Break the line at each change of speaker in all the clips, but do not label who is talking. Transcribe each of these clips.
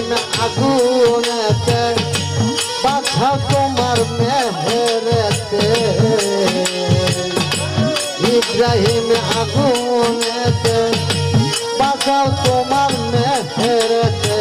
ইব্রাহিম আগুনেতে বাছা তোমার মেহেরেতে। ইব্রাহিম আগুনেতে বাঁচাও তোমার মেহেরেতে।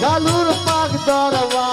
খালুর পাক দরবারে।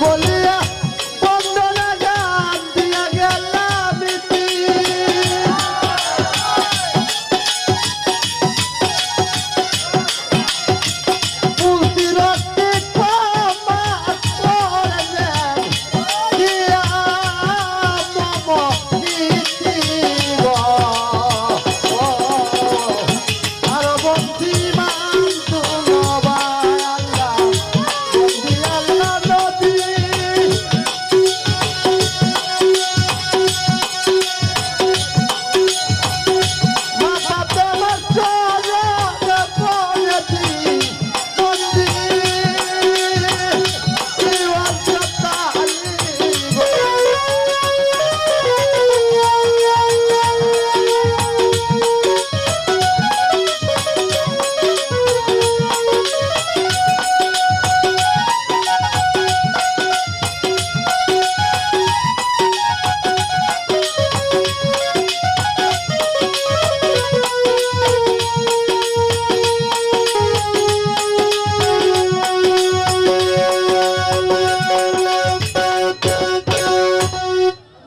বললা